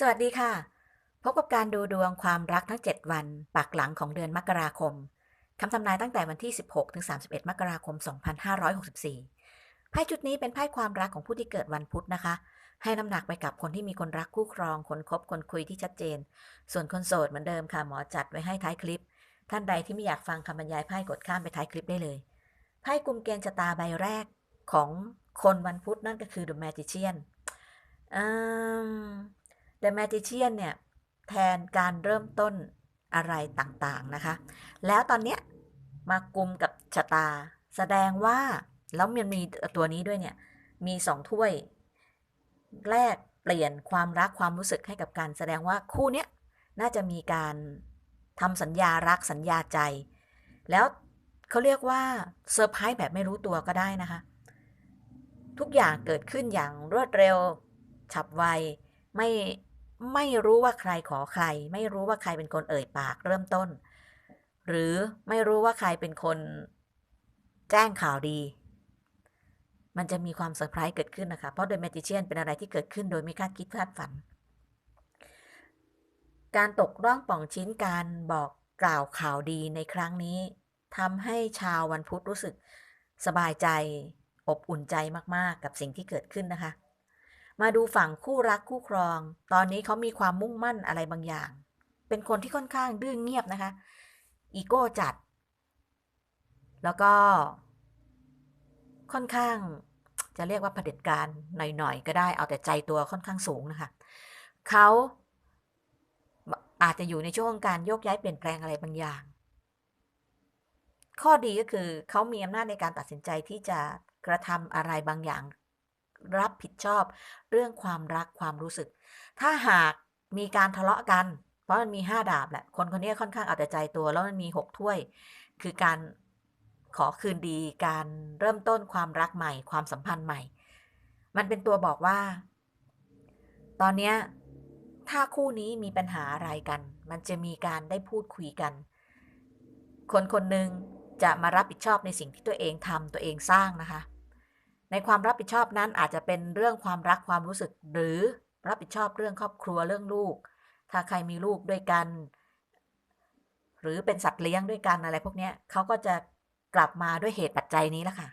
สวัสดีค่ะ พบกับการดูดวงความรักทั้ง 7 วันปากหลังของเดือนมกราคมคำทำนายตั้งแต่วันที่ 16 ถึง 31 มกราคม 2564 ไพ่ชุดนี้เป็นไพ่ความรักของผู้ที่เกิดวันพุธนะคะ ให้น้ำหนักไปกับคนที่มีคนรักคู่ครอง คนคบคนคุยที่ชัดเจน ส่วนคนโสดเหมือนเดิมค่ะหมอจัดไว้ให้ท้ายคลิป ท่านใดที่ไม่อยากฟังคำบรรยายไพ่กดข้ามไปท้ายคลิปได้เลย ไพ่กลุ่มเกณฑ์ชะตาใบแรกของคนวันพุธนั่นก็คือ The Magician อืม The Magician เนี่ยแทนการเริ่มต้นอะไรต่างๆนะคะ แล้วตอนเนี้ยมากุมกับชะตา แสดงว่าแล้วมันมีตัวนี้ด้วยเนี่ย มีสองถ้วย แรกเปลี่ยนความรักความรู้สึกให้กับการแสดงว่าคู่เนี้ยน่าจะมีการทำสัญญารักสัญญาใจ แล้วเขาเรียกว่าเซอร์ไพรส์แบบไม่รู้ตัวก็ได้นะคะ ทุกอย่างเกิดขึ้นอย่างรวดเร็ว ฉับไว ไม่ ไม่รู้ว่าใครขอใคร ไม่รู้ว่าใครเป็นคนเอ่ยปากเริ่มต้น หรือไม่รู้ว่าใครเป็นคนแจ้งข่าวดี มันจะมีความเซอร์ไพรส์เกิดขึ้นนะคะ เพราะโดยแมจิเชียนเป็นอะไรที่เกิดขึ้นโดยไม่คาดคิดคาดฝัน การตกร่องป่องชิ้นการบอกกล่าวข่าวดีในครั้งนี้ทำให้ชาววันพุธรู้สึกสบายใจอบอุ่นใจมาก ๆ กับสิ่งที่เกิดขึ้นนะคะ มาดูฝั่งคู่รักคู่ครอง ตอนนี้เขามีความมุ่งมั่นอะไรบางอย่าง เป็นคนที่ค่อนข้างดื้อเงียบนะคะ อีโก้จัด แล้วก็ ค่อนข้างจะเรียกว่าเผด็จการหน่อยๆ ก็ได้ เอาแต่ใจตัวค่อนข้างสูงนะคะ เขาอาจจะอยู่ในช่วงการโยกย้ายเปลี่ยนแปลงอะไรบางอย่าง ข้อดีก็คือเขามีอำนาจในการตัดสินใจที่จะกระทำอะไรบางอย่าง รับผิดชอบ เรื่องความรักความรู้สึก ถ้าหากมีการทะเลาะกัน เพราะมันมีห้าดาบแหละ คนคนนี้ค่อนข้างเอาแต่ใจตัว แล้วมันมีหกถ้วย คือการขอคืนดี การเริ่มต้นความรักใหม่ ความสัมพันธ์ใหม่ มันเป็นตัวบอกว่า ตอนเนี้ถ้าคู่นี้มีปัญหาอะไรกัน มันจะมีการได้พูดคุยกัน คนคนหนึ่งจะมารับผิดชอบในสิ่งที่ตัวเองทำตัวเองสร้างนะคะ ในความรับผิดชอบนั้นอาจจะเป็นเรื่องความรักความรู้สึก หรือรับผิดชอบเรื่องครอบครัวเรื่องลูก ถ้าใครมีลูกด้วยกัน หรือเป็นสัตว์เลี้ยงด้วยกันอะไรพวกนี้เขาก็จะกลับมาด้วยเหตุปัจจัยนี้แหละค่ะ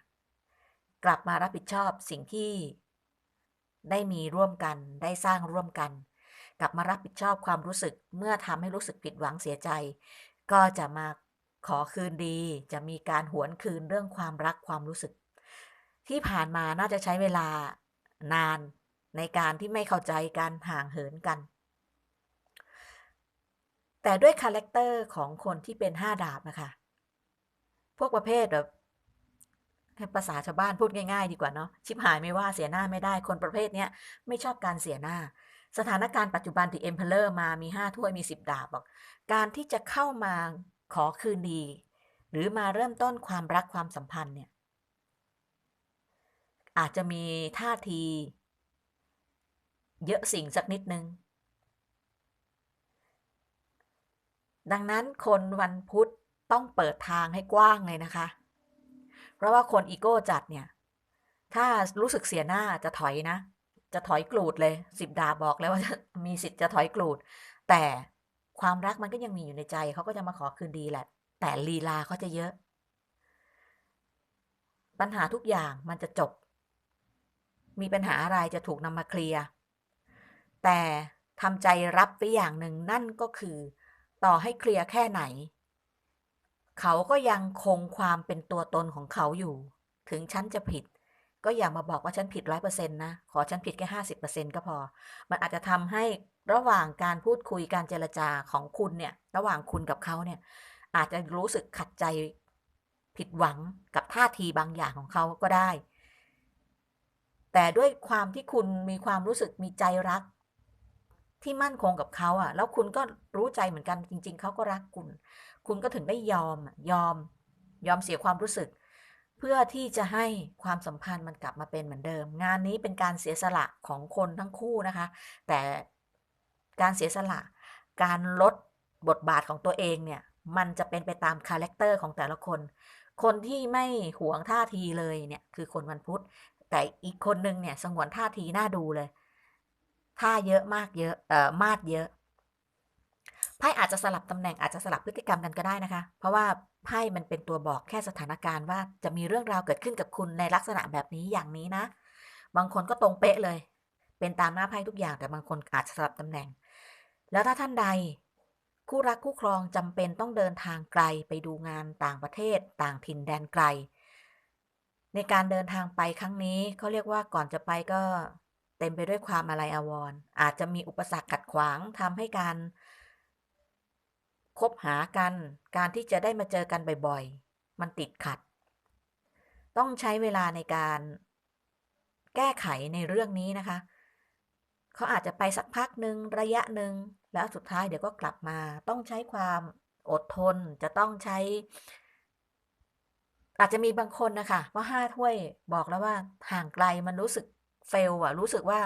กลับมารับผิดชอบสิ่งที่ได้มีร่วมกันได้สร้างร่วมกัน กลับมารับผิดชอบความรู้สึกเมื่อทำให้รู้สึกผิดหวังเสียใจ ก็จะมาขอคืนดี จะมีการหวนคืนเรื่องความรักความรู้สึก ที่ผ่านมาน่าจะใช้เวลานานในการที่ไม่เข้าใจกันห่างเหินกัน แต่ด้วยคาแรคเตอร์ของคนที่เป็นห้าดาบนะคะพวกประเภทแบบภาษาชาวบ้านพูดง่ายๆ ดีกว่าเนาะชิบหายไม่ว่าเสียหน้าไม่ได้คนประเภทเนี้ยไม่ชอบการเสียหน้า สถานการณ์ปัจจุบันที่เอ็มเพลเลอร์มามีห้าถ้วยมีสิบดาบบอกการที่จะเข้ามาขอคืนดี หรือมาเริ่มต้นความรักความสัมพันธ์เนี่ย อาจจะมีท่าที เยอะสิ่งสักนิดนึง ดังนั้นคนวันพุธต้องเปิดทางให้กว้างเลยนะคะ เพราะว่าคนอีโก้จัดเนี่ย ถ้ารู้สึกเสียหน้าจะถอยนะ จะถอยกลูดเลยสิบดาบอกแล้วว่ามีสิทธิ์จะถอยกลูด แต่ความรักมันก็ยังมีอยู่ในใจเขาก็จะมาขอคืนดีแหละ แต่ลีลาเขาจะเยอะ ปัญหาทุกอย่างมันจะจบ มีปัญหาอะไรจะถูกนำมาเคลียร์ แต่ทำใจรับไปอย่างหนึ่งนั่นก็คือ ต่อให้เคลียร์แค่ไหน เขาก็ยังคงความเป็นตัวตนของเขาอยู่ ถึงฉันจะผิด ก็อย่ามาบอกว่าฉันผิดร้อยเปอร์เซ็นต์นะ ขอฉันผิดแค่ห้าสิบเปอร์เซ็นต์ก็พอ มันอาจจะทำให้ระหว่างการพูดคุยการเจรจาของคุณเนี่ย ระหว่างคุณกับเขาเนี่ย อาจจะรู้สึกขัดใจผิดหวังกับท่าทีบางอย่างของเขาก็ได้ แต่ด้วยความที่คุณมีความรู้สึกมีใจรัก ที่มั่นคงกับเขาอะ แล้วคุณก็รู้ใจเหมือนกันจริง ๆเขาก็รักคุณ คุณก็ถึงได้ยอมยอม ยอมเสียความรู้สึก เพื่อที่จะให้ความสัมพันธ์มันกลับมาเป็นเหมือนเดิม งานนี้เป็นการเสียสละของคนทั้งคู่นะคะ แต่การเสียสละ การลดบทบาทของตัวเองเนี่ย มันจะเป็นไปตามคาแรคเตอร์ของแต่ละคน คนที่ไม่หวงท่าทีเลยเนี่ย คือคนวันพุธ แต่อีกคนนึงเนี่ยสงวนท่าทีน่าดูเลย ท่าเยอะมากเยอะเอ่อมาดเยอะไพ่อาจจะสลับตำแหน่งอาจจะสลับพฤติกรรมกันก็ได้นะคะ เพราะว่าไพ่มันเป็นตัวบอกแค่สถานการณ์ว่าจะมีเรื่องราวเกิดขึ้นกับคุณในลักษณะแบบนี้อย่างนี้นะ บางคนก็ตรงเป๊ะเลย เป็นตามหน้าไพ่ทุกอย่างแต่บางคนอาจจะสลับตำแหน่ง แล้วถ้าท่านใด คู่รักคู่ครองจำเป็นต้องเดินทางไกลไปดูงานต่างประเทศ ต่างถิ่นแดนไกล ในการเดินทางไปครั้งนี้เขาเรียกว่าก่อนจะไปก็เต็มไปด้วยความอะไรอาวรณ์อาจจะมีอุปสรรคขัดขวางทำให้การคบหากัน การที่จะได้มาเจอกันบ่อยๆ มันติดขัด ต้องใช้เวลาในการแก้ไขในเรื่องนี้นะคะ เขาอาจจะไปสักพักหนึ่งระยะหนึ่งแล้วสุดท้ายเดี๋ยวก็กลับมา ต้องใช้ความอดทน จะต้องใช้ อาจจะมีบางคนนะคะว่าห้าถ้วยบอกแล้วว่าห่างไกลมันรู้สึกเฟลอะรู้สึกว่า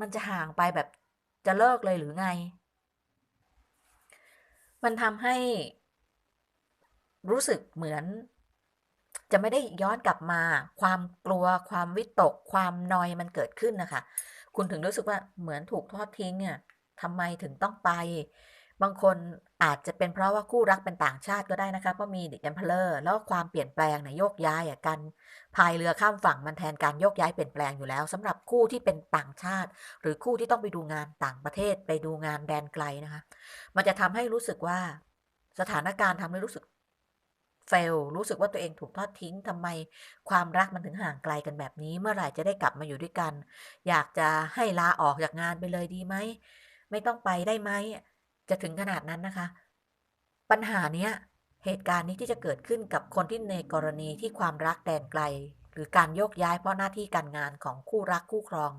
มันจะห่างไปแบบจะเลิกเลยหรือไง มันทำให้ รู้สึกเหมือน จะไม่ได้ย้อนกลับมา ความกลัวความวิตก ความนอยมันเกิดขึ้นนะคะ คุณถึงรู้สึกว่าเหมือนถูกทอดทิ้งเนี่ยทำไมถึงต้องไป บางคนอาจจะเป็นเพราะว่าคู่รักเป็นต่างชาติก็ได้นะคะเพราะมีเด็กแอมเพลอร์แล้วความเปลี่ยนแปลงเนี่ยโยกย้ายอะกันพายเรือข้ามฝั่งมันแทนการโยกย้ายเปลี่ยนแปลงอยู่แล้วสำหรับคู่ที่เป็นต่างชาติ หรือคู่ที่ต้องไปดูงานต่างประเทศไปดูงานแดนไกลนะคะ มันจะทำให้รู้สึกว่าสถานการณ์ทำให้รู้สึกเฟลรู้สึกว่าตัวเองถูกทอดทิ้งทำไมความรักมันถึงห่างไกลกันแบบนี้ เมื่อไหร่จะได้กลับมาอยู่ด้วยกัน อยากจะให้ลาออกจากงานไปเลยดีไหมไม่ต้องไปได้ไหม จะถึงขนาดนั้นนะคะ ปัญหาเนี้ยเหตุการณ์นี้ที่จะเกิดขึ้นกับคนที่ในกรณีที่ความรักแดนไกล หรือการโยกย้ายเพราะหน้าที่การงานของคู่รักคู่ครอง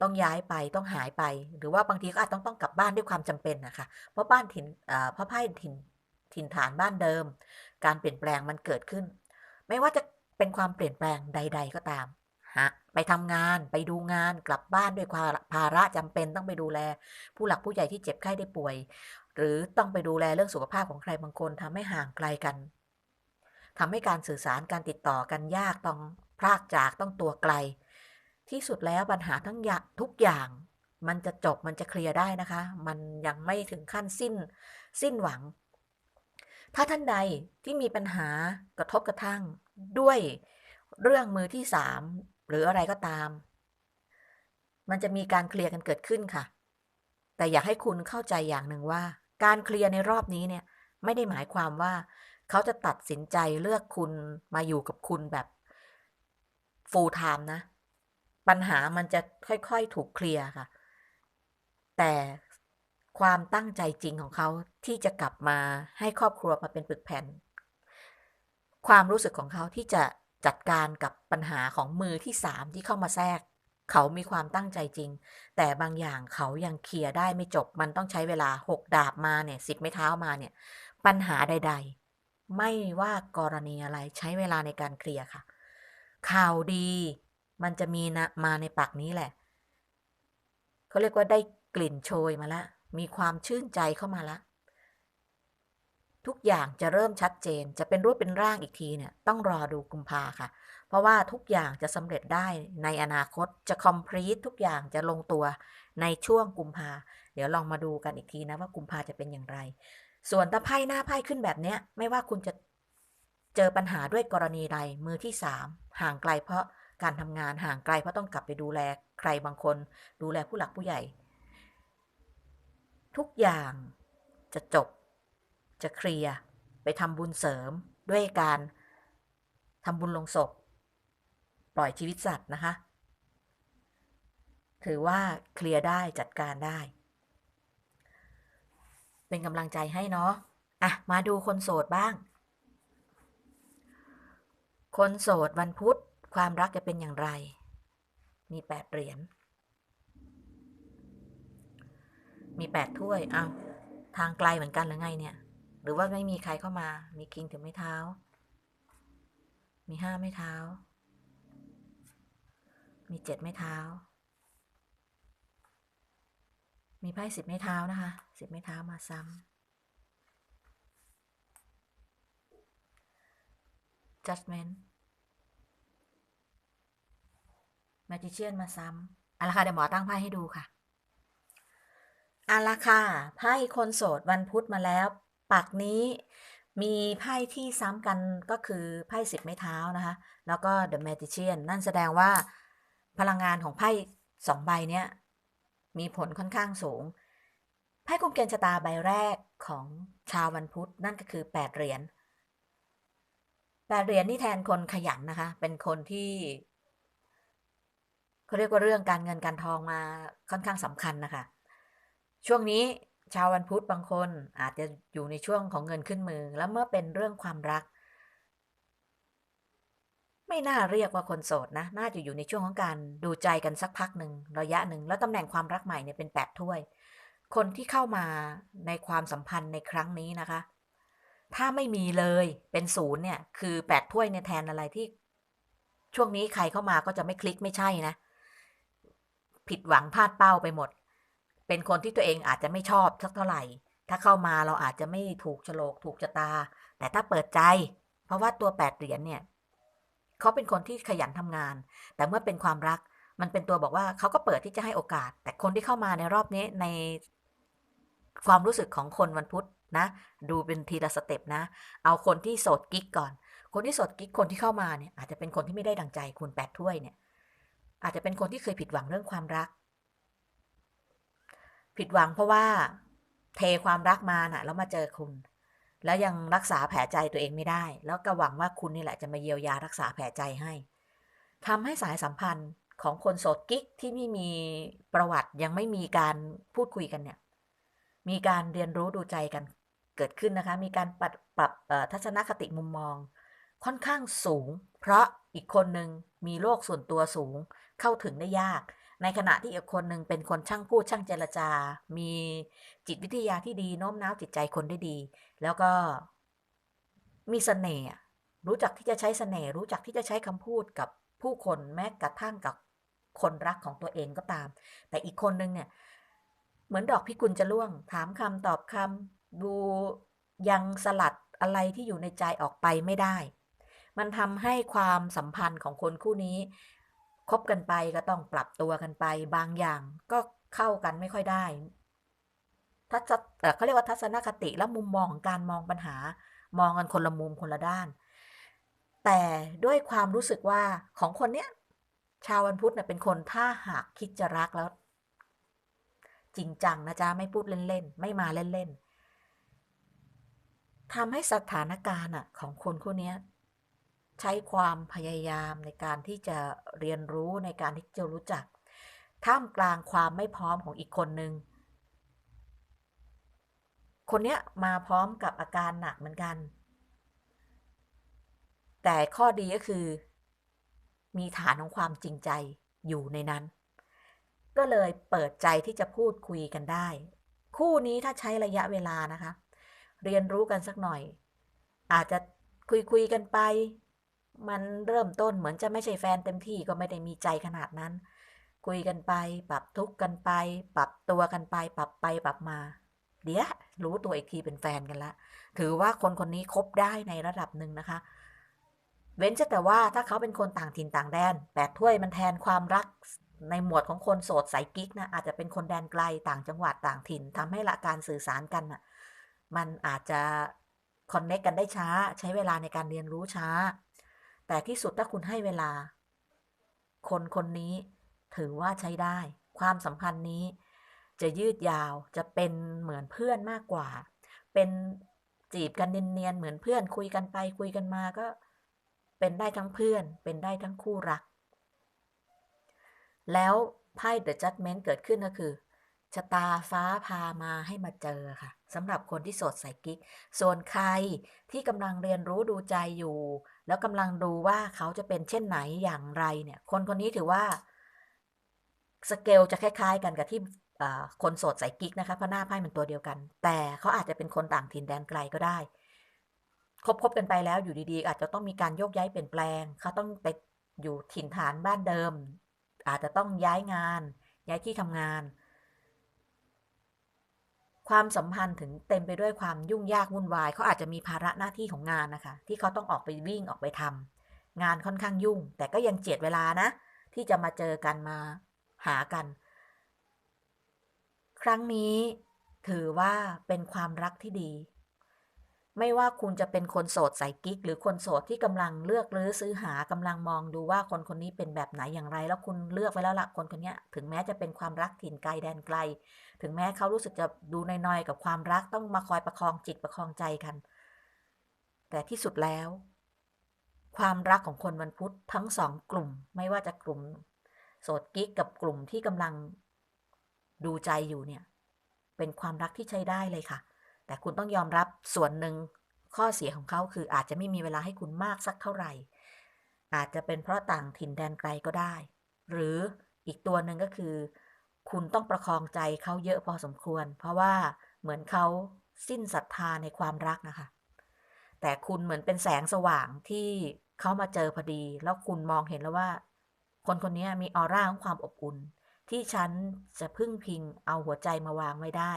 ต้องย้ายไปต้องหายไป หรือว่าบางทีก็อาจต้องต้องกลับบ้านด้วยความจำเป็นนะคะเพราะบ้านถิ่นเอ่อเพราะไพ่ถิ่นถิ่นฐานบ้านเดิม การเปลี่ยนแปลงมันเกิดขึ้น ไม่ว่าจะเป็นความเปลี่ยนแปลงใด ๆ ก็ตาม ฮะไปทำงานไปดูงานกลับบ้านด้วยความภาระจำเป็นต้องไปดูแล ผู้หลักผู้ใหญ่ที่เจ็บไข้ได้ป่วย หรือต้องไปดูแลเรื่องสุขภาพของใครบางคนทำให้ห่างไกลกันทำให้การสื่อสารการติดต่อกันยากต้องพรากจากต้องตัวไกล ที่สุดแล้วปัญหาทั้งยทุกอย่างมันจะจบมันจะเคลียร์ได้นะคะ มันยังไม่ถึงขั้นสิ้น สิ้นหวัง ถ้าท่านใดที่มีปัญหากระทบกระทั่งด้วยเรื่องมือที่สาม หรืออะไรก็ตาม มันจะมีการเคลียร์กันเกิดขึ้นค่ะ แต่อยากให้คุณเข้าใจอย่างหนึ่งว่า การเคลียร์ในรอบนี้เนี่ย ไม่ได้หมายความว่า เขาจะตัดสินใจเลือกคุณมาอยู่กับคุณแบบ full time นะ ปัญหามันจะค่อยๆถูกเคลียร์ค่ะ แต่ความตั้งใจจริงของเขาที่จะกลับมาให้ครอบครัวมาเป็นปึกแผ่น ความรู้สึกของเขาที่จะ จัดการกับปัญหาของมือที่สามที่เข้ามาแทรก เขามีความตั้งใจจริง แต่บางอย่างเขายังเคลียร์ได้ไม่จบ มันต้องใช้เวลาหกดาบมาเนี่ยสิบไม้เท้ามาเนี่ย ปัญหาใด ๆ ไม่ว่ากรณีอะไรใช้เวลาในการเคลียร์ค่ะ ข่าวดี มันจะมีนะมาในปากนี้แหละเขาเรียกว่าได้กลิ่นโชยมาแล้วมีความชื่นใจเข้ามาล้ว ทุกอย่างจะเริ่มชัดเจน จะเป็นรูปเป็นร่างอีกทีเนี่ยต้องรอดูกุมภาค่ะ เพราะว่าทุกอย่างจะสำเร็จได้ในอนาคตจะ complete ทุกอย่างจะลงตัวในช่วงกุมภาเดี๋ยวลองมาดูกันอีกทีนะว่ากุมภาจะเป็นอย่างไร ส่วนตะไพ่หน้าไพ่ขึ้นแบบเนี้ย ไม่ว่าคุณจะเจอปัญหาด้วยกรณีใดมือที่สามห่างไกลเพราะการทำงานห่างไกลเพราะต้องกลับไปดูแลใครบางคน ดูแลผู้หลักผู้ใหญ่ ทุกอย่างจะจบ จะเคลียร์ไปทำบุญเสริมด้วยการทำบุญลงศพ ปล่อยชีวิตสัตว์นะคะ ถือว่าเคลียร์ได้จัดการได้ เป็นกำลังใจให้เนาะอะ มาดูคนโสดบ้าง คนโสดวันพุธความรักจะเป็นอย่างไร มีแปดเหรียญ มีแปดถ้วยอ้าวทางไกลเหมือนกันหรือไงเนี่ย รือว่าไม่มีใครเข้ามา มีคิงถือไม้เท้า มีห้าไม้เท้า มีเจ็ดไม้เท้า มีไพ่สิบไม้เท้านะคะสิบไม้เท้ามาซ้ำ judgment magician มาซ้เอาละค่ะเดี๋ยวหมอตั้งไพ่ให้ดูค่ะอาละค่ะไพ่คนโสดวันพุธมาแล้ว ปักนี้มีไพ่ที่ซ้ำกันก็คือไพ่สิบไม้เท้านะคะ แล้วก็ The Magician นั่นแสดงว่าพลังงานของไพ่สองใบเนี้ยมีผลค่อนข้างสูง ไพ่กุมเกณฑ์ชะตาใบแรกของชาววันพุธนั่นก็คือแปดเหรียญแปดเหรียญนี่แทนคนขยันนะคะ เป็นคนที่เขาเรียกว่าเรื่องการเงินการทองมาค่อนข้างสำคัญนะคะ ช่วงนี้ ชาววันพุธบางคนอาจจะอยู่ในช่วงของเงินขึ้นมือ แล้วเมื่อเป็นเรื่องความรัก ไม่น่าเรียกว่าคนโสดนะ น่าจะอยู่ในช่วงของการดูใจกันสักพักหนึ่งระยะหนึ่งแล้วตำแหน่งความรักใหม่เนี่ยเป็นแปดถ้วย คนที่เข้ามาในความสัมพันธ์ในครั้งนี้นะคะ ถ้าไม่มีเลยเป็นศูนย์เนี่ย คือแปดถ้วยเนี่ยแทนอะไรที่ ช่วงนี้ใครเข้ามาก็จะไม่คลิกไม่ใช่นะ ผิดหวังพลาดเป้าไปหมด เป็นคนที่ตัวเองอาจจะไม่ชอบสักเท่าไหร่ ถ้าเข้ามาเราอาจจะไม่ถูกโฉลกถูกชะตา แต่ถ้าเปิดใจ เพราะว่าตัวแปดเหรียญเนี่ยเขาเป็นคนที่ขยันทำงาน แต่เมื่อเป็นความรักมันเป็นตัวบอกว่าเขาก็เปิดที่จะให้โอกาส แต่คนที่เข้ามาในรอบนี้ในความรู้สึกของคนวันพุธนะ ดูเป็นทีละสเต็ปนะ เอาคนที่โสดกิ๊กก่อน คนที่โสดกิ๊กคนที่เข้ามาเนี่ย อาจจะเป็นคนที่ไม่ได้ดังใจคุณแปดถ้วยเนี่ย อาจจะเป็นคนที่เคยผิดหวังเรื่องความรัก ผิดหวังเพราะว่าเทความรักมาน่ะ แล้วมาเจอคุณ แล้วยังรักษาแผลใจตัวเองไม่ได้ แล้วก็หวังว่าคุณนี่แหละจะมาเยียวยารักษาแผลใจให้ทำให้สายสัมพันธ์ของคนโสดกิ๊กที่ไม่มีประวัติยังไม่มีการพูดคุยกันเนี่ย มีการเรียนรู้ดูใจกันเกิดขึ้นนะคะ มีการปรับปรับทัศนคติมุมมอง ค่อนข้างสูง เพราะอีกคนหนึ่งมีโลกส่วนตัวสูงเข้าถึงได้ยาก ในขณะที่อีกคนหนึ่งเป็นคนช่างพูดช่างเจรจา มีจิตวิทยาที่ดีโน้มน้าวจิตใจคนได้ดี แล้วก็มีเสน่ห์รู้จักที่จะใช้เสน่ห์รู้จักที่จะใช้คำพูดกับผู้คนแม้กระทั่งกับคนรักของตัวเองก็ตาม แต่อีกคนนึงเนี่ย เหมือนดอกพิกุลจะล่วง ถามคำตอบคำดูยังสลัดอะไรที่อยู่ในใจออกไปไม่ได้ มันทำให้ความสัมพันธ์ของคนคู่นี้ คบกันไปก็ต้องปรับตัวกันไป บางอย่างก็เข้ากันไม่ค่อยได้ทัศเขาเรียกว่าทัศนคติและมุมมองของการมองปัญหา มองกันคนละมุมคนละด้าน แต่ด้วยความรู้สึกว่าของคนเนี้ยชาววันพุธเนี่ยเป็นคนถ้าหากคิดจะรักแล้ว จริงจังนะจ๊ะไม่พูดเล่นๆ ไม่มาเล่นๆทำให้สถานการณ์อะ ของคนคู่นี้ ใช้ความพยายามในการที่จะเรียนรู้ในการที่จะรู้จัก ท่ามกลางความไม่พร้อมของอีกคนนึง คนเนี้ยมาพร้อมกับอาการหนักเหมือนกัน แต่ข้อดีก็คือ มีฐานของความจริงใจอยู่ในนั้น ก็เลยเปิดใจที่จะพูดคุยกันได้ คู่นี้ถ้าใช้ระยะเวลานะคะ เรียนรู้กันสักหน่อย อาจจะคุยคุยกันไป มันเริ่มต้นเหมือนจะไม่ใช่แฟนเต็มที่ก็ไม่ได้มีใจขนาดนั้น คุยกันไป ปรับทุกข์กันไป ปรับตัวกันไป ปรับไปปรับมา เดี๋ยวรู้ตัวอีกทีเป็นแฟนกันละ ถือว่าคนคนนี้คบได้ในระดับหนึ่งนะคะ เว้นแต่ว่าถ้าเขาเป็นคนต่างถิ่นต่างแดนแปดถ้วยมันแทนความรักในหมวดของคนโสดสายกิ๊กนะอาจจะเป็นคนแดนไกลต่างจังหวัดต่างถิ่นทำให้ละการสื่อสารกันนะมันอาจจะคอนเนคกันได้ช้า ใช้เวลาในการเรียนรู้ช้า แต่ที่สุดถ้าคุณให้เวลา คนคนนี้ถือว่าใช้ได้ ความสัมพันธ์นี้ จะยืดยาวจะเป็นเหมือนเพื่อนมากกว่า เป็นจีบกันเนียนๆเหมือนเพื่อนคุยกันไปคุยกันมาก็ เป็นได้ทั้งเพื่อน เป็นได้ทั้งคู่รัก แล้วไพ่ The Judgment เกิดขึ้นก็คือ ชะตาฟ้าพามาให้มาเจอค่ะสำหรับคนที่โสดใส่กิ๊ก ส่วนใครที่กำลังเรียนรู้ดูใจอยู่ แล้วกำลังดูว่าเขาจะเป็นเช่นไหนอย่างไรเนี่ย คนคนนี้ถือว่าสเกลจะคล้าย ๆ กันกับที่คนโสดใส่กิ๊กนะคะเพราะหน้าไพ่มันตัวเดียวกัน แต่เขาอาจจะเป็นคนต่างถิ่นแดนไกลก็ได้คบๆกันไปแล้วอยู่ดีๆ อาจจะต้องมีการโยกย้ายเปลี่ยนแปลง เขาต้องไปอยู่ถิ่นฐานบ้านเดิม อาจจะต้องย้ายงาน ย้ายที่ทำงาน ความสัมพันธ์ถึงเต็มไปด้วยความยุ่งยากวุ่นวายเขาอาจจะมีภาระหน้าที่ของงานนะคะ ที่เขาต้องออกไปวิ่งออกไปทำงานค่อนข้างยุ่ง แต่ก็ยังเจียดเวลานะ ที่จะมาเจอกันมาหากัน ครั้งนี้ถือว่าเป็นความรักที่ดี ไม่ว่าคุณจะเป็นคนโสดใส่กิ๊ก หรือคนโสดที่กำลังเลือกรื้อซื้อหากำลังมองดูว่าคนคนนี้เป็นแบบไหนอย่างไร แล้วคุณเลือกไว้แล้วละคนคนนี้ถึงแม้จะเป็นความรักถิ่นไกลแดนไกล ถึงแม้เขารู้สึกจะดูน้อยๆกับความรักต้องมาคอยประคองจิตประคองใจกัน แต่ที่สุดแล้ว ความรักของคนวันพุธทั้งสองกลุ่ม ไม่ว่าจะกลุ่ม โสดกิ๊กกับกลุ่มที่กำลังดูใจอยู่เนี่ย เป็นความรักที่ใช้ได้เลยค่ะ แต่คุณต้องยอมรับส่วนหนึ่งข้อเสียของเขาคืออาจจะไม่มีเวลาให้คุณมากสักเท่าไหร่ อาจจะเป็นเพราะต่างถิ่นแดนไกลก็ได้ หรืออีกตัวหนึ่งก็คือ คุณต้องประคองใจเขาเยอะพอสมควร เพราะว่าเหมือนเขาสิ้นศรัทธาในความรักนะคะ แต่คุณเหมือนเป็นแสงสว่างที่เขามาเจอพอดี แล้วคุณมองเห็นแล้วว่า คนคนนี้มีออร่าของความอบอุ่น ที่ฉันจะพึ่งพิงเอาหัวใจมาวางไว้ได้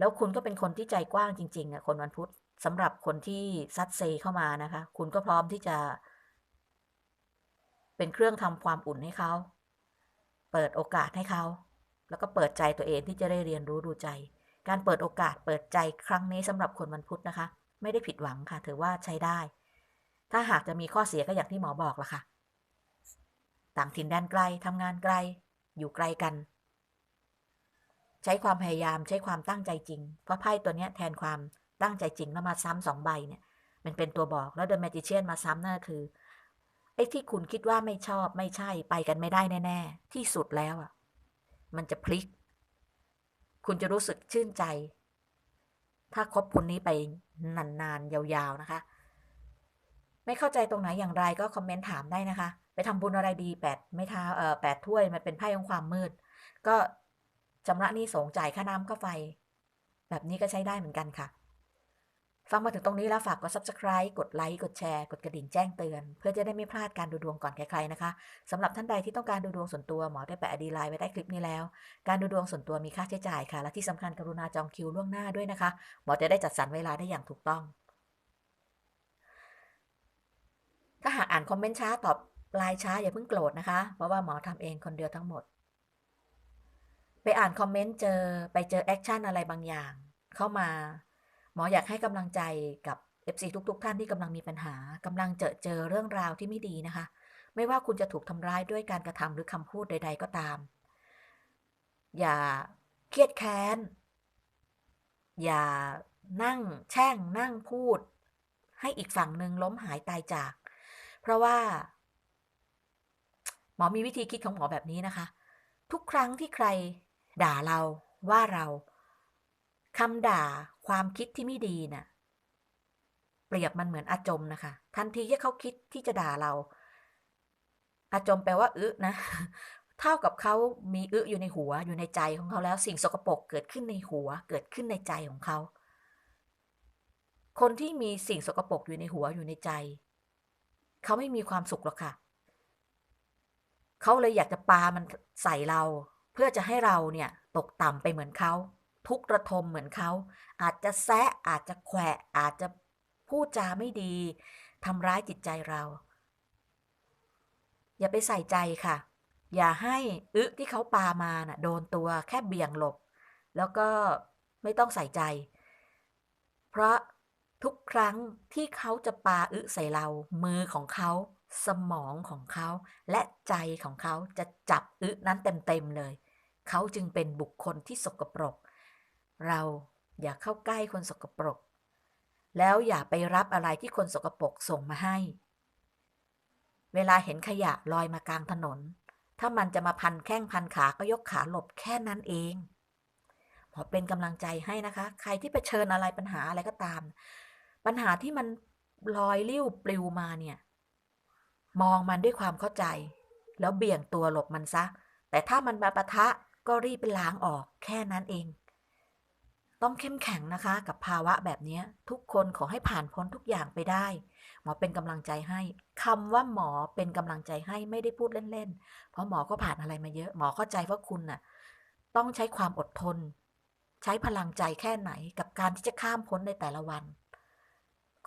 แล้วคุณก็เป็นคนที่ใจกว้างจริงๆอะคนวันพุธสำหรับคนที่ซัดเซเข้ามานะคะ คุณก็พร้อมที่จะ เป็นเครื่องทำความอุ่นให้เขา เปิดโอกาสให้เขา แล้วก็เปิดใจตัวเองที่จะได้เรียนรู้ดูใจ การเปิดโอกาสเปิดใจครั้งนี้สำหรับคนวันพุธนะคะ ไม่ได้ผิดหวังค่ะ ถือว่าใช้ได้ ถ้าหากจะมีข้อเสียก็อย่างที่หมอบอกละค่ะ ต่างถิ่นแดนไกลทำงานไกล อยู่ไกลกัน ใช้ความพยายามใช้ความตั้งใจจริง เพราะไพ่ตัวนี้แทนความตั้งใจจริงแล้วมาซ้ำสองใบเนี่ยมันเป็นตัวบอกแล้วเดอะแมจิเชียนมาซ้ำนั่นคือไอ้ที่คุณคิดว่าไม่ชอบไม่ใช่ไปกันไม่ได้แน่ ๆ ที่สุดแล้วอะ มันจะพลิก คุณจะรู้สึกชื่นใจ ถ้าคบคนนี้ไปนานๆยาวๆนะคะ ไม่เข้าใจตรงไหนอย่างไรก็คอมเมนต์ถามได้นะคะ ไปทำบุญอะไรดีแปดไม่ท้าเอ่อแปดถ้วยมันเป็นไพ่ของความมืด ก็ ชำระหนี้สงจ่ายค่าน้ำค่าไฟ แบบนี้ก็ใช้ได้เหมือนกันค่ะ ฟังมาถึงตรงนี้แล้วฝากกด subscribe กดไลค์กดแชร์กดกระดิ่งแจ้งเตือน เพื่อจะได้ไม่พลาดการดูดวงก่อนใครๆนะคะสำหรับท่านใดที่ต้องการดูดวงส่วนตัวหมอได้แปะดีไลน์ไว้ใต้คลิปนี้แล้ว การดูดวงส่วนตัวมีค่าใช้จ่ายค่ะ และที่สำคัญกรุณาจองคิวล่วงหน้าด้วยนะคะ หมอจะได้จัดสรรเวลาได้อย่างถูกต้อง ถ้าหากอ่านคอมเมนต์ช้าตอบไลน์ช้าอย่าเพิ่งโกรธนะคะ เพราะว่าหมอทำเองคนเดียวทั้งหมด ไปอ่านคอมเมนต์เจอไปเจอแอคชั่นอะไรบางอย่าง เข้ามา หมออยากให้กำลังใจกับ FC ทุกๆท่านที่กำลังมีปัญหากำลังเจอเจอเรื่องราวที่ไม่ดีนะคะ ไม่ว่าคุณจะถูกทำร้ายด้วยการกระทำหรือคำพูดใด ๆ ก็ตาม อย่าเครียดแค้น อย่านั่งแช่งนั่งพูด ให้อีกฝั่งหนึ่งล้มหายตายจาก เพราะว่า หมอมีวิธีคิดของหมอแบบนี้นะคะ ทุกครั้งที่ใคร ด่าเราว่าเราคำด่าความคิดที่ไม่ดีน่ะ เปรียบมันเหมือนอาจมนะคะ ทันทีที่เขาคิดที่จะด่าเรา อาจมแปลว่าอึนะ เท่ากับเขามีอึอยู่ในหัวอยู่ในใจของเขาแล้ว สิ่งสกปรกเกิดขึ้นในหัว เกิดขึ้นในใจของเขา คนที่มีสิ่งสกปรกอยู่ในหัวอยู่ในใจ เขาไม่มีความสุขหรอกค่ะ เขาเลยอยากจะปามันใส่เรา เพื่อจะให้เราเนี่ยตกต่ำไปเหมือนเขา ทุกระทมเหมือนเขา อาจจะแซะอาจจะแขวะอาจจะพูดจาไม่ดีทำร้ายจิตใจเรา อย่าไปใส่ใจค่ะ อย่าให้อึที่เขาปามาน่ะโดนตัวแค่เบี่ยงหลบ แล้วก็ไม่ต้องใส่ใจ เพราะทุกครั้งที่เขาจะปาอึใส่เรา มือของเขา สมองของเขา และใจของเขาจะจับอึนั้นเต็มๆเลย เขาจึงเป็นบุคคลที่สกปรก เราอย่าเข้าใกล้คนสกปรก แล้วอย่าไปรับอะไรที่คนสกปรกส่งมาให้ เวลาเห็นขยะลอยมากลางถนน ถ้ามันจะมาพันแข้งพันขาก็ยกขาหลบแค่นั้นเองหมอเป็นกำลังใจให้นะคะ ใครที่เผชิญอะไรปัญหาอะไรก็ตาม ปัญหาที่มันลอยลิ้วปลิวมาเนี่ย มองมันด้วยความเข้าใจ แล้วเบี่ยงตัวหลบมันซะ แต่ถ้ามันมาปะทะก็รีบไปล้างออกแค่นั้นเอง ต้องเข้มแข็งนะคะ กับภาวะแบบนี้ทุกคนขอให้ผ่านพ้นทุกอย่างไปได้ หมอเป็นกำลังใจให้คำว่าหมอเป็นกำลังใจให้ไม่ได้พูดเล่นๆ เพราะหมอก็ผ่านอะไรมาเยอะ หมอเข้าใจว่าคุณน่ะ ต้องใช้ความอดทน ใช้พลังใจแค่ไหนกับการที่จะข้ามพ้นในแต่ละวัน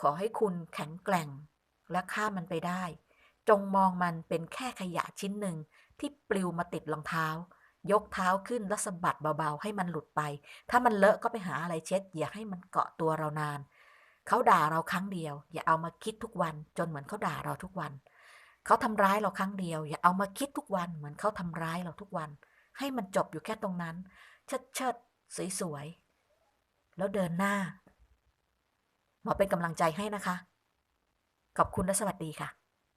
ขอให้คุณแข็งแกร่งและข้ามมันไปได้ จงมองมันเป็นแค่ขยะชิ้นหนึ่งที่ปลิวมาติดรองเท้า ยกเท้าขึ้นแล้วสะบัดเบาๆ ให้มันหลุดไป ถ้ามันเลอะก็ไปหาอะไรเช็ด อย่าให้มันเกาะตัวเรานาน เขาด่าเราครั้งเดียว อย่าเอามาคิดทุกวัน จนเหมือนเขาด่าเราทุกวัน เขาทำร้ายเราครั้งเดียว อย่าเอามาคิดทุกวัน เหมือนเขาทำร้ายเราทุกวัน ให้มันจบอยู่แค่ตรงนั้น เชิดเชิดสวยสวยๆแล้วเดินหน้าหมอเป็นกำลังใจให้นะคะ ขอบคุณและสวัสดีค่ะ